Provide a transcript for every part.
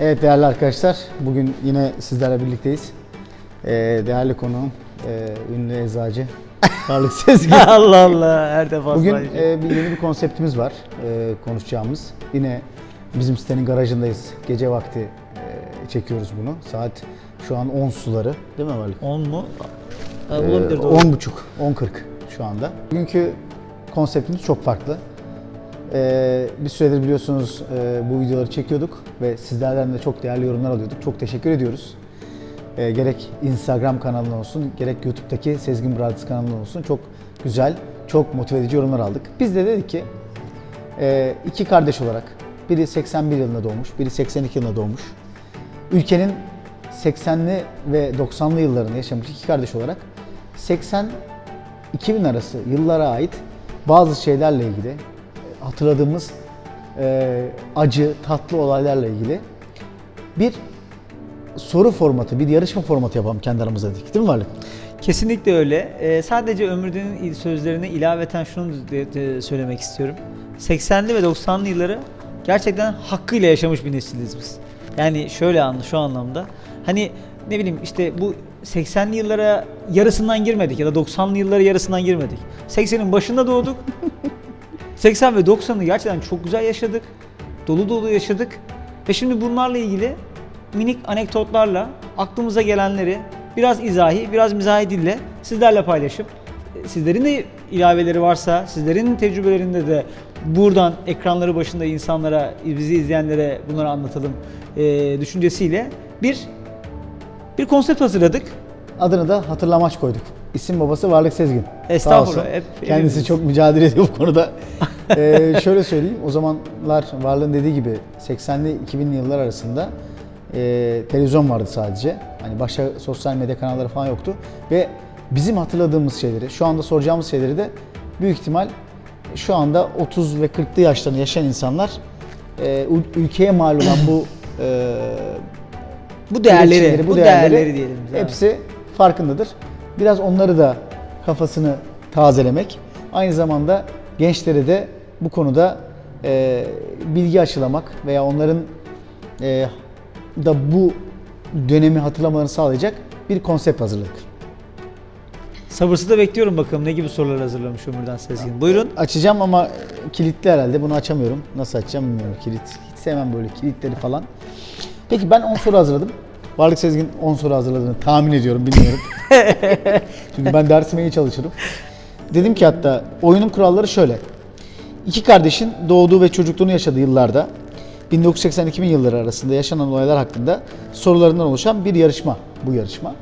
Evet değerli arkadaşlar, bugün yine sizlerle birlikteyiz. Ee, değerli konuğum, e, ünlü eczacı Varlık Sezgin. Allah Allah her defasında Bugün e, bir yeni bir konseptimiz var e, konuşacağımız. Yine bizim sitenin garajındayız. Gece vakti e, çekiyoruz bunu. Saat şu an 10 suları değil mi Varlık? 10 mu? Ha, Ee, bulabilir doğru. 10 buçuk, 10.40 şu anda. Bugünkü konseptimiz çok farklı. Ee, bir süredir biliyorsunuz e, bu videoları çekiyorduk ve sizlerden de çok değerli yorumlar alıyorduk. Çok teşekkür ediyoruz. Ee, gerek Instagram kanalına olsun, gerek YouTube'daki Sezgin Brothers kanalına olsun çok güzel, çok motive edici yorumlar aldık. Biz de dedik ki e, iki kardeş olarak, biri 81 yılında doğmuş, biri 82 yılında doğmuş. Ülkenin 80'li ve 90'lı yıllarını yaşamış iki kardeş olarak 80 2000 arası yıllara ait bazı şeylerle ilgili e, hatırladığımız e, acı, tatlı olaylarla ilgili bir soru formatı, bir yarışma formatı yapalım kendi aramızda dedik. Değil mi Varlık? Kesinlikle öyle. Ee, sadece Ömürden'in sözlerine ilaveten şunu de- de söylemek istiyorum. 80'li ve 90'lı yılları gerçekten hakkıyla yaşamış bir nesiliz biz. Yani şöyle anlı şu anlamda. Hani ne bileyim işte bu 80'li yıllara yarısından girmedik ya da 90'lı yıllara yarısından girmedik. 80'in başında doğduk. 80 ve 90'ı gerçekten çok güzel yaşadık. Dolu dolu yaşadık. Ve şimdi bunlarla ilgili minik anekdotlarla aklımıza gelenleri biraz izahi, biraz mizahi dille sizlerle paylaşıp e, sizlerin de ilaveleri varsa, sizlerin tecrübelerinde de buradan ekranları başında insanlara, bizi izleyenlere bunları anlatalım e, düşüncesiyle bir bir konsept hazırladık. Adını da hatırlamaç koyduk. İsim babası Varlık Sezgin. Estağfurullah, hep Kendisi emriniz. çok mücadele ediyor bu konuda. ee, şöyle söyleyeyim, o zamanlar Varlığın dediği gibi 80'li 2000'li yıllar arasında e, televizyon vardı sadece. Hani başka sosyal medya kanalları falan yoktu. Ve bizim hatırladığımız şeyleri, şu anda soracağımız şeyleri de büyük ihtimal şu anda 30 ve 40'lı yaşlarını yaşayan insanlar e, ül- ülkeye mal olan bu e, Bu değerleri, üreticileri, bu değerleri diyelim biz abi. Hepsi farkındadır. Biraz onları da kafasını tazelemek, aynı zamanda gençlere de bu konuda e, bilgi aşılamak veya onların e, da bu dönemi hatırlamalarını sağlayacak bir konsept hazırladık. Sabırsızla bekliyorum bakalım ne gibi sorular hazırlamış Ömürden Sezgin. Buyurun. Açacağım ama kilitli herhalde. Bunu açamıyorum. Nasıl açacağım bilmiyorum. Kilit. Hiç sevmem böyle kilitleri falan. Peki ben 10 soru hazırladım. Varlık Sezgin 10 soru hazırladığını tahmin ediyorum, bilmiyorum. Çünkü ben dersime iyi çalışırım. Dedim ki hatta oyunun kuralları şöyle. İki kardeşin doğduğu ve çocukluğunu yaşadığı yıllarda 1980-2000 yılları arasında yaşanan olaylar hakkında sorularından oluşan bir yarışma bu yarışma.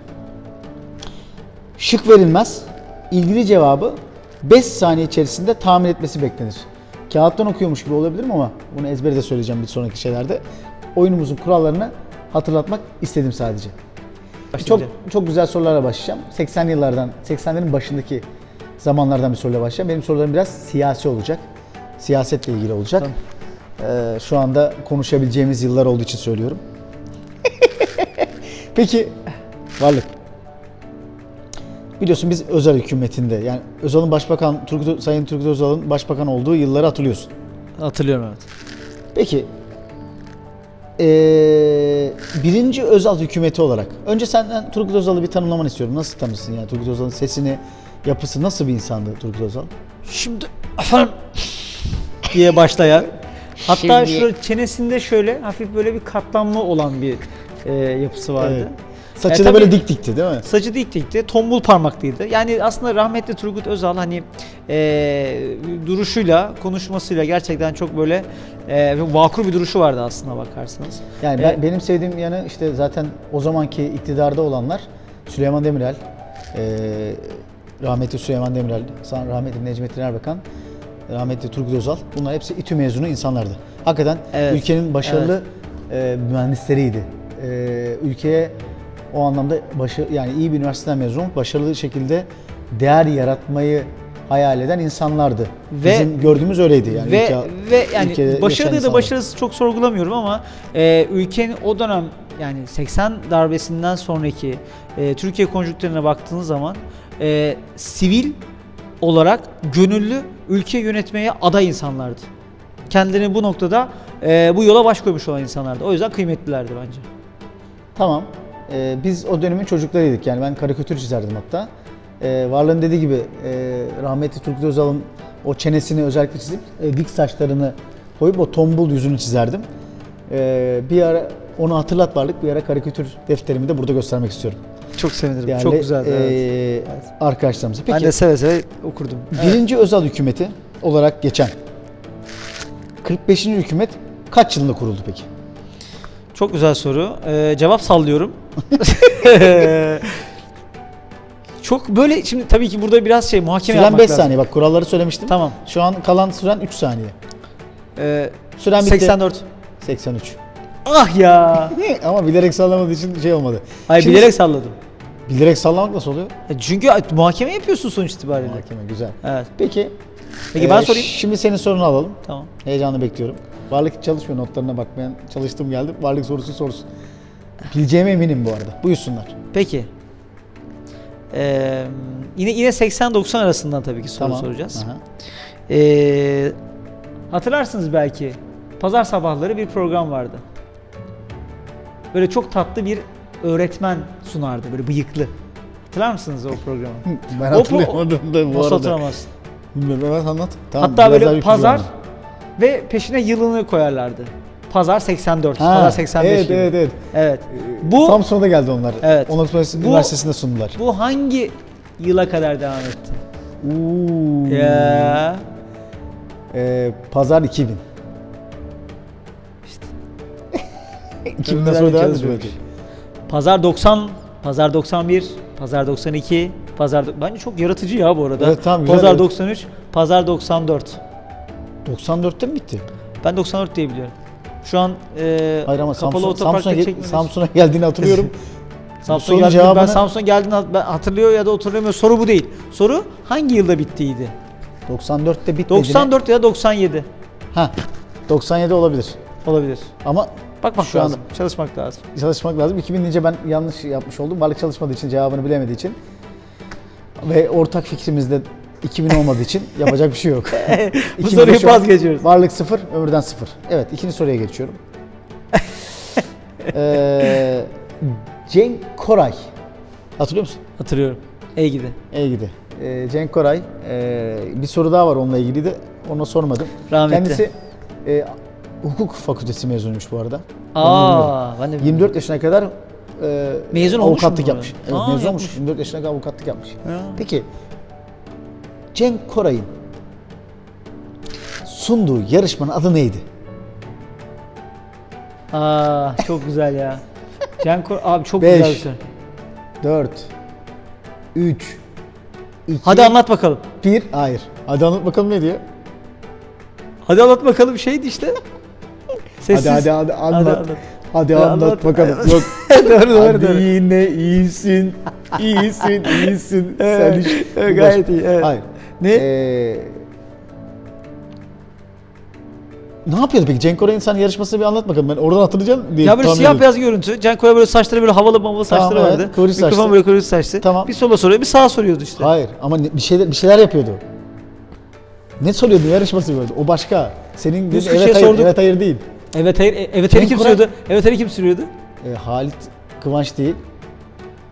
Şık verilmez. İlgili cevabı 5 saniye içerisinde tahmin etmesi beklenir. Kağıttan okuyormuş gibi olabilir mi ama bunu ezbere de söyleyeceğim bir sonraki şeylerde. Oyunumuzun kurallarını hatırlatmak istedim sadece. Çok çok güzel sorularla başlayacağım. 80 yıllardan, 80'lerin başındaki zamanlardan bir soruyla başlayacağım. Benim sorularım biraz siyasi olacak. Siyasetle ilgili olacak. Ee, şu anda konuşabileceğimiz yıllar olduğu için söylüyorum. Peki, Varlık. Biliyorsun biz özel hükümetinde yani Özal'ın başbakan, Turgut, Sayın Turgut Özal'ın başbakan olduğu yılları hatırlıyorsun. Hatırlıyorum evet. Peki ee, birinci Özal hükümeti olarak önce senden Turgut Özal'ı bir tanımlamanı istiyorum. Nasıl tanırsın yani Turgut Özal'ın sesini, yapısı nasıl bir insandı Turgut Özal? Şimdi efendim diye başlayan. Hatta Şimdi- şu çenesinde şöyle hafif böyle bir katlanma olan bir e, yapısı vardı. Evet. Saçı E, da böyle dik dikti değil mi? Saçı dik dikti, tombul parmaklıydı. Yani aslında rahmetli Turgut Özal hani e, duruşuyla, konuşmasıyla gerçekten çok böyle e, vakur bir duruşu vardı aslında bakarsanız. Yani E, ben, benim sevdiğim yanı işte zaten o zamanki iktidarda olanlar Süleyman Demirel, eee rahmetli Süleyman Demirel, rahmetli Necmettin Erbakan, rahmetli Turgut Özal bunlar hepsi İTÜ mezunu insanlardı. Hakikaten Evet, ülkenin başarılı eee, mühendisleriydi. Eee, ülkeye o anlamda başı, yani iyi bir üniversiteden mezun olup başarılı şekilde değer yaratmayı hayal eden insanlardı. Ve- Bizim gördüğümüz öyleydi yani. ve ülke- ve yani başarılı da başarısız çok sorgulamıyorum ama e, ülkenin o dönem yani 80 darbesinden sonraki e, Türkiye konjonktürüne baktığınız zaman e, sivil olarak gönüllü ülke yönetmeye aday insanlardı. kendilerini bu noktada e, bu yola baş koymuş olan insanlardı. O yüzden kıymetlilerdi bence. Tamam. Ee, biz o dönemin çocuklarıydık. Yani ben karikatür çizerdim hatta. Ee, Varlığın dediği gibi e, rahmetli Turgut Özal'ın o çenesini özellikle çizip e, dik saçlarını koyup o tombul yüzünü çizerdim. Ee, bir ara onu hatırlat Varlık. Bir ara karikatür defterimi de burada göstermek istiyorum. Çok sevinirim. Değerli, Çok güzeldi. evet. e, arkadaşlarımıza. Peki ben de seve seve okurdum. birinci Özal hükümeti olarak geçen 45. hükümet kaç yılında kuruldu peki? Çok güzel soru. Ee, cevap sallıyorum. Çok böyle şimdi tabii ki burada biraz şey muhakeme Süren yapmak 5 lazım. saniye bak kuralları söylemiştim. Tamam. Şu an kalan süren 3 saniye. Ee, Süren bitti. 84. 83. Ah ya. Ama bilerek sallamadığı için şey olmadı. Hayır Şimdi- bilerek salladım. Bilerek sallamak nasıl oluyor? E, Çünkü muhakeme yapıyorsun sonuç itibariyle. Mahkeme güzel. Evet. Peki. Peki ben e, sorayım. Şimdi senin sorunu alalım. Tamam. Heyecanla bekliyorum. Varlık çalışmıyor notlarına bakmayan çalıştım geldim. Varlık sorusu sorsun. Bileceğime eminim bu arada. Buyursunlar. Peki. Ee, yine yine 80-90 arasından tabii ki soru Tamam. soracağız. Aha. Ee, hatırlarsınız belki pazar sabahları bir program vardı. Böyle çok tatlı bir öğretmen sunardı böyle bıyıklı. Hatırlar mısınız o programı? Ben O- hatırlayamadım da bu Nasıl arada. hatırlamazsın? Bilmiyorum evet anlat. Tamam, Hatta biraz daha böyle pazar ve peşine yılını koyarlardı. Pazar 84, Ha, pazar 85 Evet gibi. evet evet. Evet. Bu Samsun'a da geldi onlar. Evet. Onur Bu- Üniversitesi'nde sundular. bu hangi yıla kadar devam etti? Uuu. Ya. Ee, pazar 2000. İşte. 2000'den Çok sonra devam çalışmış. ediyor belki. Pazar 90, Pazar 91, Pazar 92, Pazar bence çok yaratıcı ya bu arada. Evet, tamam, güzel, Pazar evet. 93, Pazar 94. 94'te mi bitti? Ben 94 diye biliyorum. Şu an e, Hayır ama kapalı Samsun, otoparkta Samsun'a, gel-. Samsun'a geldiğini hatırlıyorum. Samsun sorunun geldi. Ben cevabını- Samsun geldiğini hat- ben hatırlıyor ya da hatırlamıyor. Soru bu değil. Soru hangi yılda bittiydi? 94'te bitmedi. 94 ya da 97 Ha. 97 olabilir. olabilir. Ama Bakmak Şu lazım. Çalışmak lazım. çalışmak lazım. 2000 deyince ben yanlış yapmış oldum. Varlık çalışmadığı için, cevabını bilemediği için. Ve ortak fikrimizde 2000 olmadığı için yapacak bir şey yok. Bu 2000'de soruyu vazgeçiyoruz. Varlık 0, ömürden 0. Evet, ikinci soruya geçiyorum. ee, Cenk Koray. Hatırlıyor musun? Hatırlıyorum. İyi gidi. İyi gidi. Ee, Cenk Koray. ee, bir soru daha var onunla ilgili de. Ona sormadım. Rahmetli. Kendisi ee, hukuk fakültesi mezunuymuş bu arada. Aa, ben de bilmiyorum. 24 yaşına kadar ee, Mezun olmuş avukatlık mu? yapmış. Evet, Aa, mezun yapmış. olmuş. 24 yaşına kadar avukatlık yapmış. Ya. Peki Cenk Koray'ın sunduğu yarışmanın adı neydi? Aa, çok güzel ya. Can Kor abi çok Beş. güzel bir soru. 4 3 2 Hadi anlat bakalım. 1 Hayır. Hadi anlat bakalım ne diyor? Hadi anlat bakalım şeydi işte. Sessiz. Hadi hadi hadi anlat. Hadi Hadi, anlat. anlat, Hadi anlat. bakalım. Yok. doğru doğru hadi doğru. yine iyisin. İyisin, iyisin. Sen Evet, hiç evet, gayet iyi, evet. Hayır. Ne? Ee, ne yapıyordu peki? Cenk Koray'ın sen yarışmasını bir anlat bakalım. Ben oradan hatırlayacağım diye Ya böyle tahmin siyah ediyorum. beyaz görüntü. Can Koya böyle saçları böyle havalı mavalı Tamam, saçları evet. vardı. Kıvırcık Mikrofon saçlı. böyle kıvırcık saçlı. Tamam. Bir sola soruyor bir sağa soruyordu işte. Hayır ama ne- bir şeyler bir şeyler yapıyordu. Ne soruyordu yarışması böyle? O başka. Senin Biz bir evet şey hayır, sorduk. evet hayır değil. Evet hayır. e- Evet hayır Cenk kim Koray- sürüyordu? Evet hayır kim sürüyordu? Ee, Halit Kıvanç değil.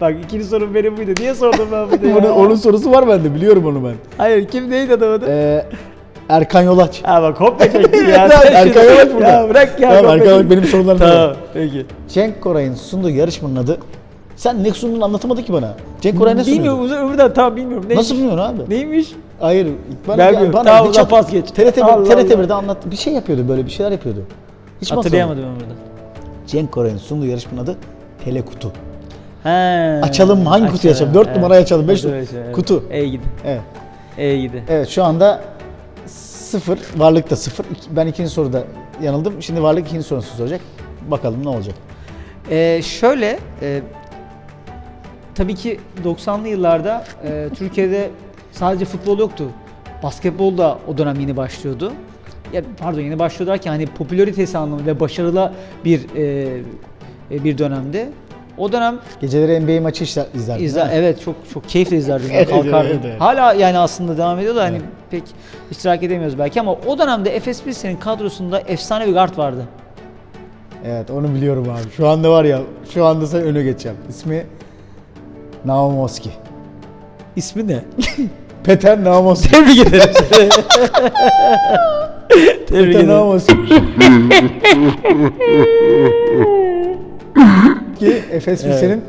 Bak ikinci sorum benim buydu. Niye sordum ben bunu Onun, onun sorusu var bende biliyorum onu ben. Hayır kim neydi adamı adı? Ee, Erkan Yolaç. Ha bak kopya çektin ya. Sen Erkan Yolaç burada. Ya bırak ya. Tamam, kopya Erkan Yolaç benim sorularım Tamam peki. Cenk Koray'ın sunduğu yarışmanın adı. Sen ne sunduğunu anlatamadı ki bana. Cenk Koray ne sunuyordu? Bilmiyorum uzun ömürden tamam bilmiyorum. Neymiş? Nasıl bilmiyorsun abi? Neymiş? Hayır. Ben ya, bilmiyorum. bana Tamam, zaman çat- pas geç. TRT, Allah TRT Allah. 1'de anlattı. Bir şey yapıyordu böyle bir şeyler yapıyordu. Hiç mi Hatırlayamadım ömürden. Cenk Koray'ın sunduğu yarışmanın adı Telekutu. He. Açalım, hangi kutuyu açalım? Dört numarayı açalım, beş Hadi nu- öyle şey, evet. kutu. İyi gidi. Evet. İyi gidi. Evet şu anda sıfır. Varlık da sıfır. Ben ikinci soruda yanıldım. Şimdi varlık ikinci sorusunu soracak. Bakalım ne olacak. Ee, şöyle, e, tabii ki 90'lı yıllarda e, Türkiye'de sadece futbol yoktu. Basketbol da o dönem yeni başlıyordu. Ya pardon yeni başlıyor derken hani popülaritesi anlamında ve başarılı bir e, e, bir dönemde. O dönem Geceleri NBA maçı işler, izlerdin izle değil mi? evet çok çok keyifle izlerdim. Evet, kalkardım. evet, evet. Hala yani aslında devam ediyor da hani Evet. pek iştirak edemiyoruz belki ama o dönemde Efes Pilsen'in kadrosunda efsane bir guard vardı. Evet onu biliyorum abi. Şu anda var ya şu anda sen öne geçeceğim. İsmi Naumoski. İsmi ne? Peter Naumoski. Tebrik ederim. Tebrik Peter ederim. Naumoski. Ki Efes Evet. Pilsen'in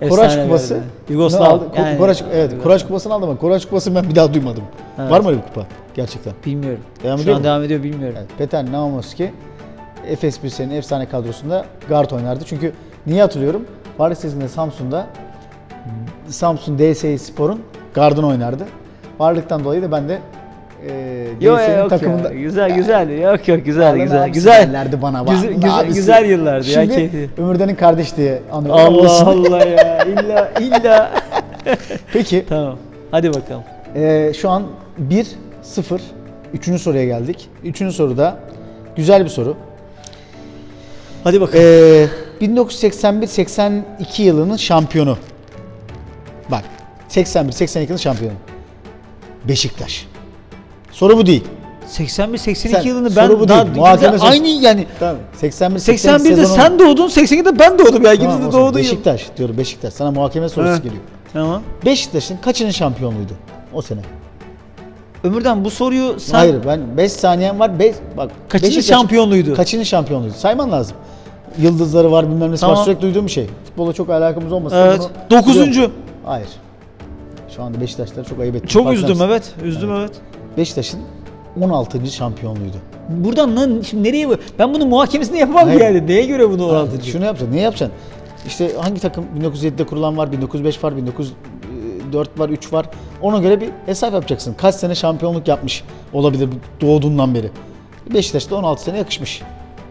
Efsane Koraç Kupası. Yugoslav, yani- Koraç, evet, Yugoslav. Koraç Kupası'nı aldı ama Koraç Kupası'nı ben bir daha duymadım. Evet. Var mı öyle bir kupa? Gerçekten. Bilmiyorum. Devam Şu ediyor an mu? devam ediyor bilmiyorum. Evet, Peter Naumoski Efes Pilsen'in efsane kadrosunda guard oynardı. Çünkü niye hatırlıyorum? Varlık Sezgin'de Samsun'da Samsun DSİ Spor'un gardını oynardı. Varlıktan dolayı da ben de e, Yok yok takımında... ya. Güzel güzel. Yok yok güzel güzel. Güzel. derlerdi bana. Güzel, Bak, güzel, abisi. güzel yıllardı ya. Şimdi. Ömürden'in kardeş diye anıyorum. Allah. Allah ya. İlla illa. Peki tamam. Hadi bakalım. e, şu an 1-0. Üçüncü soruya geldik. Üçüncü soruda güzel bir soru. Hadi bakalım. Ee, 1981-82 yılının şampiyonu. Bak 81-82 yılının şampiyonu. Beşiktaş. Soru bu değil. 81 82 Sen- yılını soru ben bu daha değil, muhakeme sorusu. aynı yani Tamam. 81 81'de sen doğdun, 82'de ben doğdum ya. İkimiz Tamam, de o zaman doğdu yıl. Beşiktaş diyorum Beşiktaş. Sana muhakeme sorusu He. geliyor. Tamam. Beşiktaş'ın kaçının şampiyonluğuydu o sene? Ömürden bu soruyu sen Hayır ben 5 saniyem var. Beş, bak kaçıncı Beşiktaş- şampiyonluydu? Kaçının şampiyonluğuydu? Sayman lazım. Yıldızları var bilmem nesi Tamam. var sürekli duyduğum bir şey. Futbola çok alakamız olmasın. Evet. Dokuzuncu. Hayır. Şu anda Beşiktaşları çok ayıp ettim. Çok Farkında üzdüm mısın? evet. Üzdüm evet. Beşiktaş'ın 16. şampiyonluğuydu. Buradan lan şimdi nereye bu? Ben bunun muhakemesini yapamam Hayır. yani. Neye göre bunu 16. Şunu yapacaksın. Ne yapacaksın? İşte hangi takım 1907'de kurulan var, 1905 var, 1904 var, 3 var. Ona göre bir hesap yapacaksın. Kaç sene şampiyonluk yapmış olabilir doğduğundan beri. Beşiktaş'ta 16 sene yakışmış.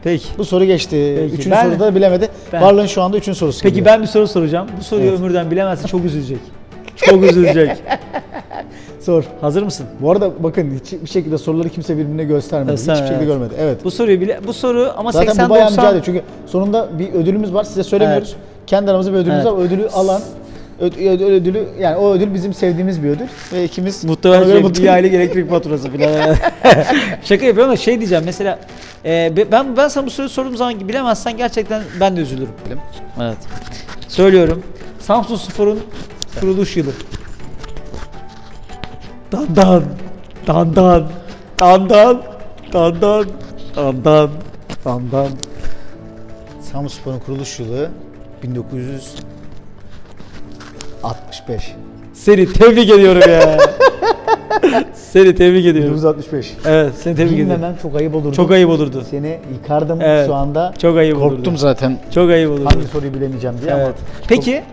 Peki. Bu soru geçti. Peki, Üçüncü ben- soruda bilemedi. ben- Varlığın şu anda üçüncü sorusu Peki geliyor. ben bir soru soracağım. Bu soruyu Evet. Ömürden bilemezse çok üzülecek. Çok üzülecek. Sor. Hazır mısın? Bu arada bakın hiçbir şekilde soruları kimse birbirine göstermedi. Göstermedi, Hiçbir şekilde evet. görmedi. Evet. Bu soruyu bile bu soru ama Zaten 80 bu bayağı 90 mücadele. Çünkü sonunda bir ödülümüz var. Size söylemiyoruz. Evet. Kendi aramızda bir ödülümüz Evet. var. Ödülü alan öd- öd- ödülü yani o ödül bizim sevdiğimiz bir ödül ve ikimiz Muhtemelen şey, mutlu- bir aylık elektrik faturası falan. Şaka yapıyorum ama şey diyeceğim mesela e, be- ben ben sana bu soruyu sorduğum zaman bilemezsen gerçekten ben de üzülürüm. Evet. Söylüyorum. Samsun Spor'un kuruluş yılı. Dandan. Dandan. Dandan. Dandan. Dandan. Dandan. Samspor'un kuruluş yılı 1965. Seni tebrik ediyorum ya. seni tebrik ediyorum. 1965. Evet, seni tebrik ediyorum. Bilmemem çok ayıp olurdu. Çok ayıp olurdu. Seni yıkardım Evet. şu anda. Çok ayıp Korktum olurdu. zaten. Çok ayıp olurdu. Hangi soruyu bilemeyeceğim diye ama. Evet. Peki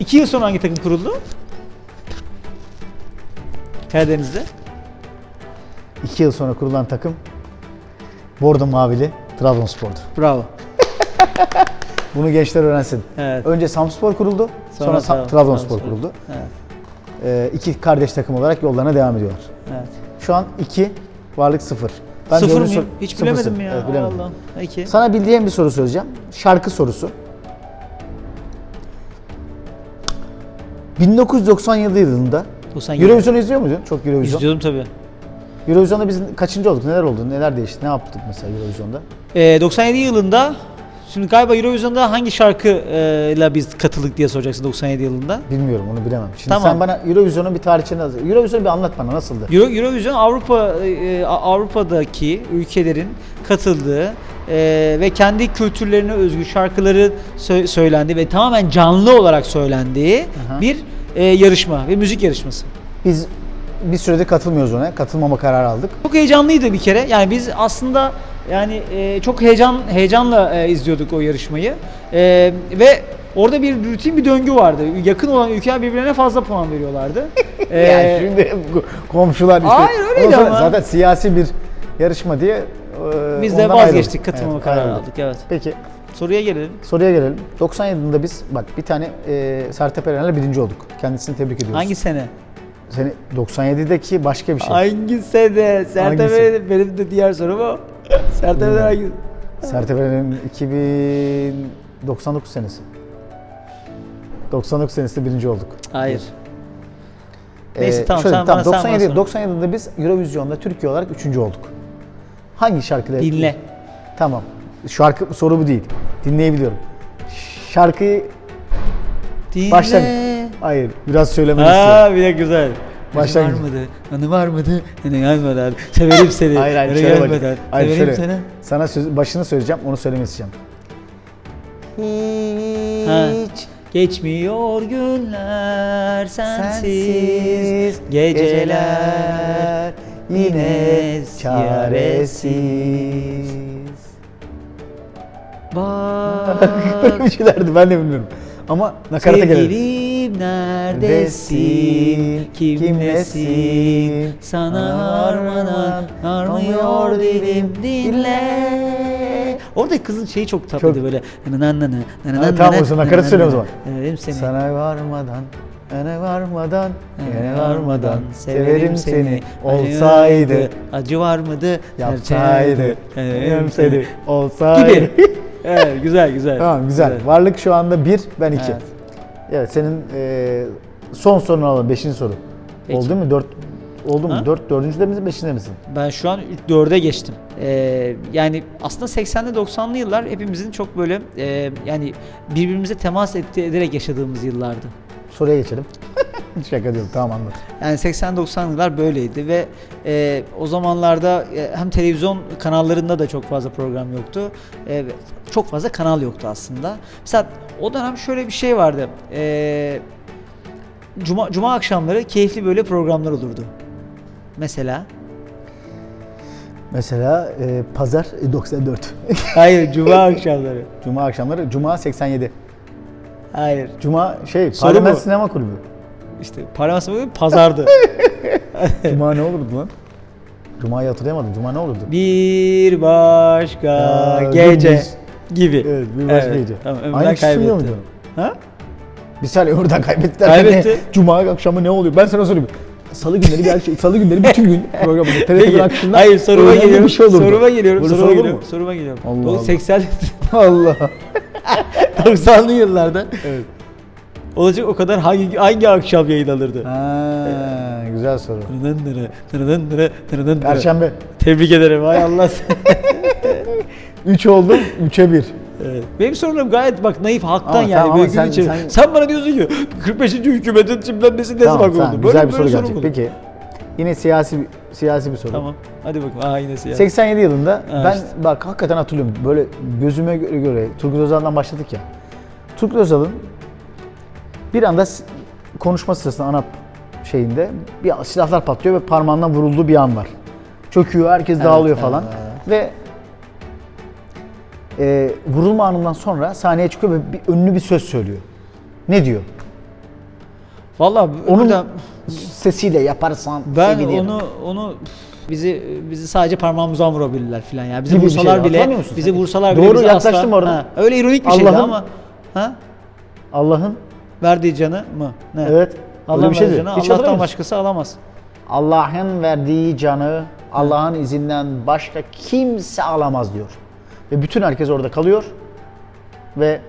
iki yıl sonra hangi takım kuruldu? Karadeniz'de. İki yıl sonra kurulan takım Bordo Mavili Trabzonspor'du. Bravo. Bunu gençler öğrensin. Evet. Önce Samspor kuruldu, sonra, Sonra Trabzonspor Trabzonspor. kuruldu. Evet. Ee, iki kardeş takım olarak yollarına devam ediyorlar. Evet. Şu an 2, varlık 0. Sıfır dördüncü mıyım? sor- Hiç sıfırsın. bilemedim ya. Evet, bilemedim. Allah. Peki. Sana bildiğim bir soru söyleyeceğim. Şarkı sorusu. 1997 yılında 97. Eurovision'u izliyor muydun? Çok Eurovision. İzliyordum tabii. Eurovision'da biz kaçıncı olduk? Neler oldu? Neler değişti? Ne yaptık mesela Eurovision'da? Ee, 97 yılında Şimdi galiba Eurovision'da hangi şarkıyla biz katıldık diye soracaksın 97 yılında. Bilmiyorum onu bilemem. Şimdi Tamam. sen bana Eurovision'un bir tarihçini hazır. Eurovision'u bir anlat bana nasıldı? Euro, Eurovision Avrupa e, Avrupa'daki ülkelerin katıldığı e, ve kendi kültürlerine özgü şarkıları sö- söylendiği ve tamamen canlı olarak söylendiği Aha. bir e, yarışma ve müzik yarışması. Biz bir süredir katılmıyoruz ona. Katılmama kararı aldık. Çok heyecanlıydı bir kere. Yani biz aslında yani e, çok heyecan heyecanla e, izliyorduk o yarışmayı. E, ve orada bir rutin bir döngü vardı. Yakın olan ülkeler birbirlerine fazla puan veriyorlardı. E, yani şimdi komşular işte. Hayır, öyleydi ama. Zaten siyasi bir yarışma diye e, biz de vazgeçtik, katılmama Evet, kararı aldık. Evet. Peki Soruya gelelim. soruya gelelim. 97 yılında biz bak bir tane e, Sertab Erener'le birinci olduk. Kendisini tebrik ediyoruz. Hangi sene? Seni 97'deki başka bir şey. Hangi sene? Hangisi? Erener- benim de diğer sorum o. Sertab Erener hangi? Sertab Erener'in 2099 senesi. 99 senesinde birinci olduk. Hayır. Ee, Neyse, tamam, sen tamam, bana- sen 97, bana 97'de biz Eurovision'da Türkiye olarak üçüncü olduk. Hangi şarkıyla? Dinle. Tamam. Şarkı soru bu değil. Dinleyebiliyorum. Şarkıyı Dinle. Başla. Hayır, biraz söylemeni istiyorum. Aa bir dakika güzel. Başla. Var mıydı? Anı var mıydı? Hani gelmeden. Severim seni. Hayır hayır Hani şöyle bak. gelmeden. Hayır Severim şöyle. seni. Sana söz, başını söyleyeceğim, onu söylemeni isteyeceğim. Ha. Hiç Geçmiyor günler sensiz geceler yine çaresiz. Böyle bir Bak şeylerdi ben de bilmiyorum. Ama nakarata gelelim. sevgilim neredesin, kimlesin, sana varmadan varmıyor dilim dinle. Orada kızın şeyi çok tatlıydı Çok- böyle. Nananana, Ha, nananana, tamam, o zaman nakarat söyle o zaman. Severim seni. Sana varmadan, sana varmadan, yana varmadan severim seni. Olsaydı, acı var mıydı? yapsaydı, severim seni. Olsaydı. Gibi. evet, güzel güzel. Tamam güzel. Varlık şu anda 1, ben 2. Evet. Evet. senin e, son sorunu alalım. 5. soru. Peki. Oldu mu? 4 oldu mu? Ha? 4 4. misin, 5'inde misin? Ben şu an 4'e geçtim. Ee, yani aslında 80'li 90'lı yıllar hepimizin çok böyle e, yani birbirimize temas etti, ederek yaşadığımız yıllardı. Soruya geçelim. Şaka diyorum. Tamam anladım. Yani 80-90 yıllar böyleydi ve e, o zamanlarda e, hem televizyon kanallarında da çok fazla program yoktu. E, çok fazla kanal yoktu aslında. Mesela o dönem şöyle bir şey vardı. E, Cuma, Cuma akşamları keyifli böyle programlar olurdu. Mesela. Mesela e, pazar e, 94. Hayır Cuma akşamları. Cuma akşamları. Cuma 87. Hayır. Cuma şey Soru Parlament bu. Sinema Kulübü. İşte paraması bugün pazardı. Cuma ne olurdu lan? Cuma'yı hatırlayamadım. Cuma ne olurdu? bir başka Ya, gece gündüz. gibi. Evet, bir başka gece. Tamam, Ömürden Aynı kişi sunuyor kaybetti. muydu? Ha? Bir saniye oradan kaybettiler. Kaybetti. Ne? Cuma akşamı ne oluyor? Ben sana sorayım. Salı günleri gerçi Salı günleri bütün gün programında TRT bıraktığında Hayır soruma geliyorum. bir şey olurdu. soruma geliyorum. Böyle soruma geliyorum. Soruma geliyorum. Allah. 80 Allah. 90'lı yıllarda Evet. Olacak o kadar hangi hangi akşam yayınlanırdı? Ha, güzel soru. Tırnındırı. Perşembe. Tebrik ederim. Hay Allah. 3 oldum, 3'e 1. Evet. Benim sorularım gayet bak naif halktan Ama yani tamam böyle ama sen- içeri. sen- Sen, bana diyorsun ki 45. hükümetin çimden nesi ne zaman oldu? güzel bir soru soru gelecek. olur. Peki. Yine siyasi siyasi bir soru. Tamam. Hadi bakalım. Aa yine siyasi. 87 yılında Ha, ben işte. bak hakikaten hatırlıyorum. Böyle gözüme göre, göre Turgut Özal'dan başladık ya. Turgut Özal'ın bir anda konuşma sırasında ANAP şeyinde bir silahlar patlıyor ve parmağından vurulduğu bir an var. Çöküyor, herkes Evet, dağılıyor evet, falan. evet. Ve e, vurulma anından sonra sahneye çıkıyor ve bir, ünlü bir söz söylüyor. Ne diyor? Vallahi Onun onun sesiyle yaparsan ben sevinirim. onu onu bizi bizi sadece parmağımızdan vurabilirler filan ya. Bizi Gibi bir şey. vursalar bile bizi vursalar bile Doğru, yaklaştım asla, orada. Ha, öyle ironik bir şeydi ama ha? Allah'ın Verdiği canı mı? Ne? evet Allah'ın bir verdiği canı Hiç Allah'tan başkası alamaz. Allah'ın verdiği canı Allah'ın izinden başka kimse alamaz diyor. Ve bütün herkes orada kalıyor ve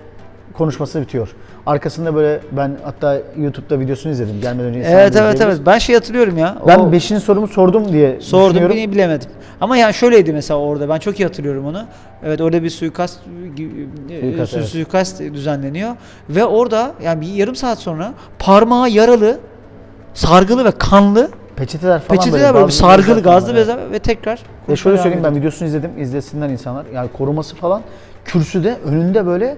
konuşması bitiyor. Arkasında böyle ben hatta YouTube'da videosunu izledim gelmeden önce. insanlar Evet da evet izleyebilir. evet. Ben şey hatırlıyorum ya. Ben o- 5. sorumu sordum diye Sordum düşünüyorum. beni bilemedim. Ama yani şöyleydi mesela orada ben çok iyi hatırlıyorum onu. Evet orada bir suikast Suikast, su- evet. suikast düzenleniyor ve orada yani bir yarım saat sonra parmağı yaralı, sargılı ve kanlı Peçeteler falan peçeteler böyle bir bazı sargılı falan gazlı evet. bezler ve tekrar Ve şöyle söyleyeyim ben videosunu izledim. izlesinler insanlar. Yani koruması falan. Kürsüde önünde böyle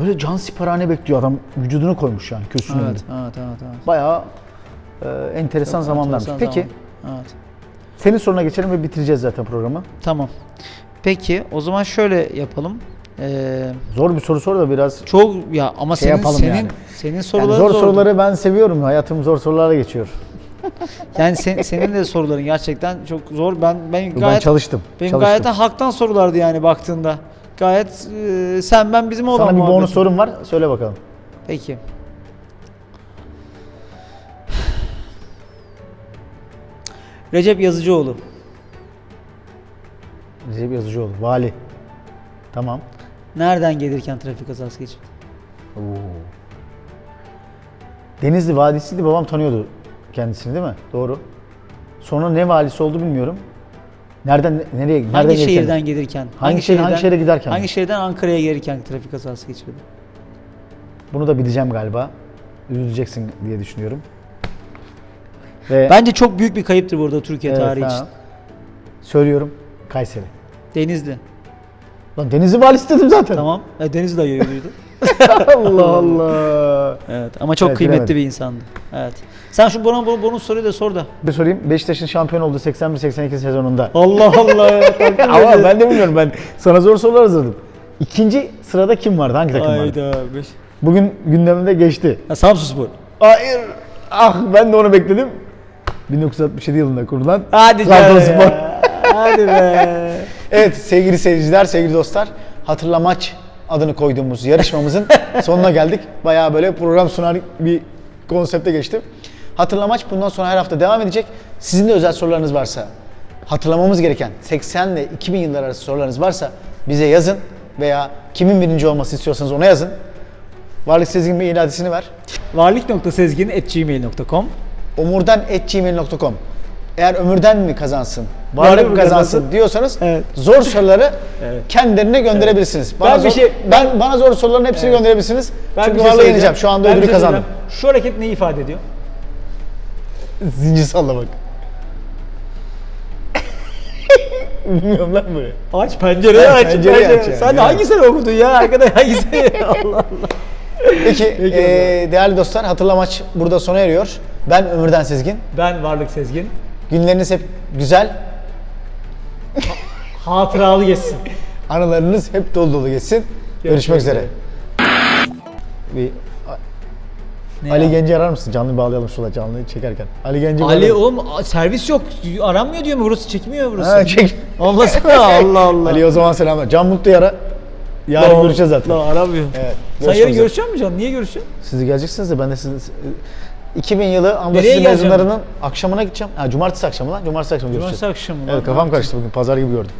böyle can siparhane bekliyor adam. Vücudunu koymuş yani kürsünün ediyor. önünde. Evet, evet, evet, evet. Bayağı e, enteresan Çok zamanlarmış. enteresan Peki zaman. Evet. senin soruna geçelim ve bitireceğiz zaten programı. Tamam. Peki o zaman şöyle yapalım. Ee, Zor bir soru sor da biraz çok ya ama Şey senin senin yani. senin Yani soruların zor zordu. soruları ben seviyorum. Hayatım zor sorularla geçiyor. Yani sen, senin de soruların gerçekten çok zor. Ben ben ben gayet çalıştım. benim çalıştım. gayet haktan sorulardı yani baktığında. Gayet e, sen ben bizim olan Sana bir bonus muhabbeti. sorum var. Söyle bakalım. Peki. Recep Yazıcıoğlu. Recep Yazıcıoğlu. Vali. Tamam. Nereden gelirken trafik kazası geçirdi? Oo. Denizli Vadisi'ydi. Babam tanıyordu kendisini değil mi? Doğru. Sonra ne valisi oldu bilmiyorum. Nereden nereye nereden Hangi gelirken? şehirden gelirken? Hangi şehir- hangi şehre giderken? Hangi şehirden Ankara'ya gelirken trafik kazası geçirdi? Bunu da bileceğim galiba. Üzüleceksin diye düşünüyorum. Ve Bence çok büyük bir kayıptır burada Türkiye Evet, tarihi ha. için. Söylüyorum. Kayseri. Denizli. Lan Denizli valisi dedim zaten. Tamam. E, Denizli de yayılıyordu. Allah Allah. evet ama çok Evet, kıymetli bilemedim. bir insandı. Evet. Sen şu bana bu- bonus soruyu da sor da. Bir sorayım. Beşiktaş'ın şampiyon olduğu 81-82 sezonunda. Allah Allah. Ama ben de bilmiyorum. Ben sana zor sorular hazırladım. İkinci sırada kim vardı? Hangi takım vardı? Hayda. beş- Bugün gündemimde geçti. Ha, Samsunspor. Hayır. Ah ben de onu bekledim. 1967 yılında kurulan Hadi Trabzonspor. canım. Hadi be. Evet sevgili seyirciler, sevgili dostlar. Hatırlamaç adını koyduğumuz yarışmamızın sonuna geldik. Bayağı böyle program sunar bir konsepte geçtim. Hatırlamaç bundan sonra her hafta devam edecek. Sizin de özel sorularınız varsa, hatırlamamız gereken 80 ile 2000 yıllar arası sorularınız varsa bize yazın veya kimin birinci olması istiyorsanız ona yazın. Varlık Sezgin mail adresini ver. Varlık.sezgin.gmail.com omurdan.gmail.com Eğer ömürden mi kazansın, Varlık mı kazansın diyorsanız Evet. zor soruları Evet. kendilerine gönderebilirsiniz. Bana Ben bir zor, şey- ben bana zor soruların hepsini gönderebilirsiniz. Ben Çünkü şey varlığı söyleyeceğim. yeneceğim. Şu anda Ben bir ödülü şey kazandım. söyleyeceğim. Şu hareket ne ifade ediyor? Zincir sallamak. Bilmiyorum lan bu. Aç pencereyi aç. pencereyi pencere. aç yani, Sen yani. hangisini okudun ya? Arkadaş hangisini? Allah Allah. Peki, Peki eee, değerli dostlar hatırlamaç burada sona eriyor. Ben Ömürden Sezgin. Ben Varlık Sezgin. Günleriniz hep güzel, Hatıralı geçsin. anılarınız hep dolu dolu geçsin. Görüşmek üzere. Bir Ne Ali ya? Genci arar mısın? Canlı bağlayalım şurada canlı çekerken. Ali Genci Ali bağlayalım. oğlum a- servis yok. Aranmıyor diyor mu burası? Çekmiyor burası. Ha, çek. Allah sana Allah Allah. Ali o zaman selamlar. Can Mutlu yara. Yarın Lan- görüşeceğiz zaten. Lan aramıyor. Evet. Sen yarın üzere. görüşecek misin canım? Niye görüşeceksin? Siz de geleceksiniz de ben de sizin 2000 yılı Nereye geleceğim? mezunlarının akşamına gideceğim. Ha, cumartesi akşamı lan. Cumartesi akşamı görüşeceğiz. Cumartesi akşamı. Evet kafam karıştı bugün pazar gibi gördüm.